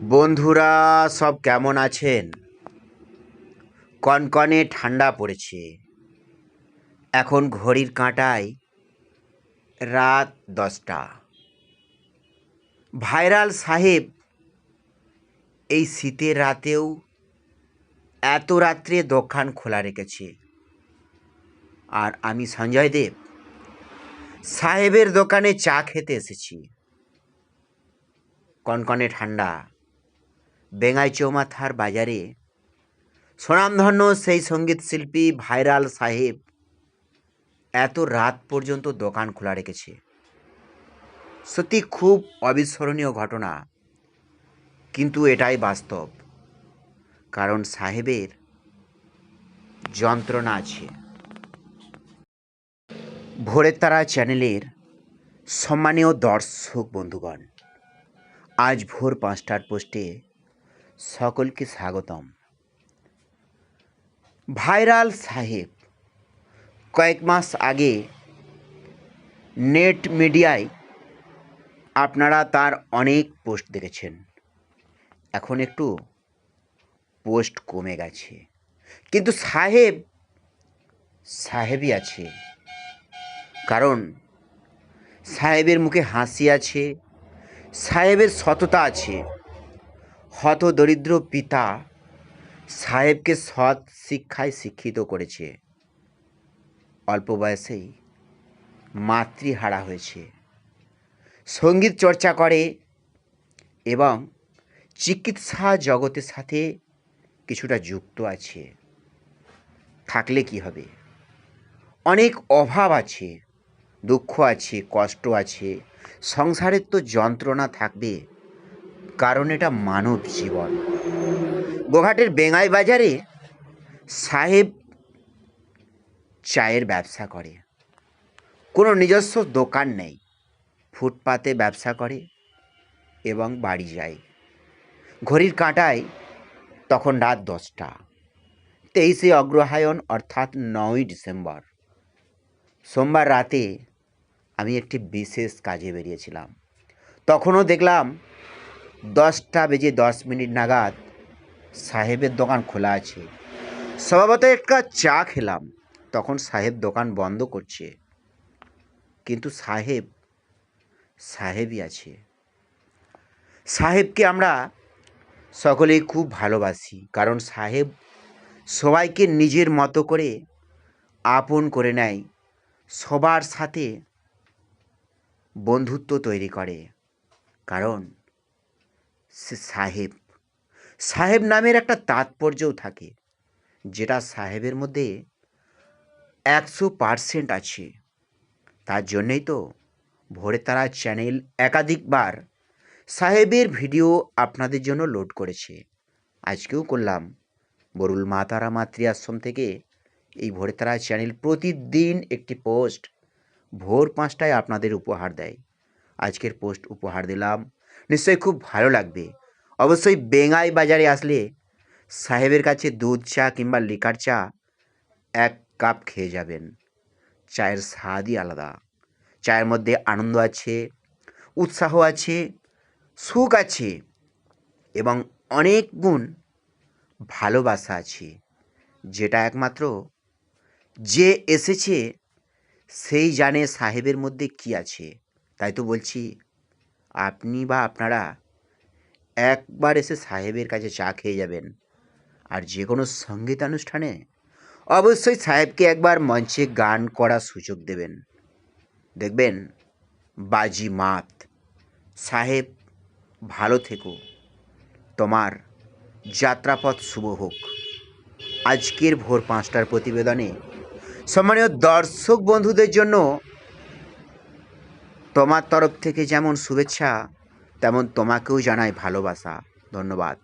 বন্ধুরা, সব কেমন আছেন? কনকনে ঠান্ডা পড়েছে। এখন ঘড়ির কাঁটায় রাত দশটা। ভাইরাল সাহেব, এই শীতের রাতেও এত রাত্রে দোকান খোলা রেখেছে। আর আমি সঞ্জয় দেব, সাহেবের দোকানে চা খেতে এসেছি। কনকনে ঠান্ডা। বেঙ্গাই চৌমাথার বাজারে। স্বনামধন্য সেই সংগীত শিল্পী ভাইরাল সাহেব এত রাত পর্যন্ত দোকান খোলা রেখেছে। সত্যি খুব অবিস্মরণীয় ঘটনা, কিন্তু এটাই বাস্তব, কারণ সাহেবের যন্ত্রণা আছে। ভোরের তারা চ্যানেলের সম্মানীয় দর্শক বন্ধুগণ, আজ ভোর পাঁচটার পোস্টে সকলকে স্বাগতম। ভাইরাল সাহেব, কয়েক মাস আগে নেট মিডিয়ায় আপনারা তার অনেক পোস্ট দেখেছেন। এখন একটু পোস্ট কমে গেছে। কিন্তু সাহেব, সাহেবই আছে। কারণ সাহেবের মুখে হাসি আছে, সাহেবের সততা আছে। হত দরিদ্র পিতা সাহেবকে সৎ শিক্ষায় শিক্ষিত করেছে। অল্প বয়সেই মাতৃহারা হয়েছে। সংগীত চর্চা করে এবং চিকিৎসা জগতের সাথে কিছুটা যুক্ত আছে। থাকলে কি হবে? অনেক অভাব আছে, দুঃখ আছে, কষ্ট আছে, সংসারের তো যন্ত্রণা থাকবে। কারণ এটা মানব জীবন। গোঘাটের বেঙ্গাই বাজারে সাহেব চায়ের ব্যবসা করে। কোনো নিজস্ব দোকান নেই। ফুটপাতে ব্যবসা করে এবং বাড়ি যায়। ঘড়ির কাঁটায় তখন রাত দশটা, তেইশে অগ্রহায়ণ অর্থাৎ নয়ই ডিসেম্বর। সোমবার রাতে আমি একটি বিশেষ কাজে বেরিয়েছিলাম। তখনও দেখলাম দশটা বেজে দশ মিনিট নাগাদ সাহেবের দোকান খোলা আছে। স্বভাবত একটা চা খেলাম। তখন সাহেব দোকান বন্ধ করছে। কিন্তু সাহেব, সাহেবই আছে। সাহেবকে আমরা সকলেই খুব ভালোবাসি। কারণ সাহেব সবাইকে নিজের মতো করে আপন করে নেয়। সবার সাথে বন্ধুত্ব তৈরি করে। কারণ সাহেব। সাহেব নামের একটা তাৎপর্যও থাকে, যেটা সাহেবের মধ্যে একশো পারসেন্ট আছে। তার জন্যই তো ভোরে তারা চ্যানেল একাধিকবার সাহেবের ভিডিও আপনাদের জন্য লোড করেছে। আজকেও করলাম। বরুল মা তারা মাতৃ আশ্রম থেকে এই ভোরে তারা চ্যানেল প্রতিদিন একটি পোস্ট ভোর পাঁচটায় আপনাদের উপহার দেয়। আজকের পোস্ট উপহার দিলাম নিশ্চয়ই খুব ভালো লাগবে। অবশ্যই বেঙ্গাই বাজারে আসলে সাহেবের কাছে দুধ চা কিংবা লিকার চা এক কাপ খেয়ে যাবেন। চায়ের স্বাদই আলাদা। চায়ের মধ্যে আনন্দ আছে, উৎসাহ আছে, সুখ আছে এবং অনেক গুণ ভালোবাসা আছে। যেটা একমাত্র যে এসেছে, সেই জানে সাহেবের মধ্যে কি আছে। তাই তো বলছি আপনি বা আপনারা একবার এসে সাহেবের কাছে চা খেয়ে যাবেন। আর যে কোনো সঙ্গীতানুষ্ঠানে অবশ্যই সাহেবকে একবার মঞ্চে গান করার সুযোগ দেবেন। দেখবেন বাজি মাত, সাহেব ভালো থেকো, তোমার যাত্রাপথ শুভ হোক। আজকের ভোর পাঁচটার প্রতিবেদনে সম্মানীয় দর্শক বন্ধুদের জন্য তোমার তরফ থেকে যেমন শুভেচ্ছা তেমন তোমাকেও জানাই ভালোবাসা। ধন্যবাদ।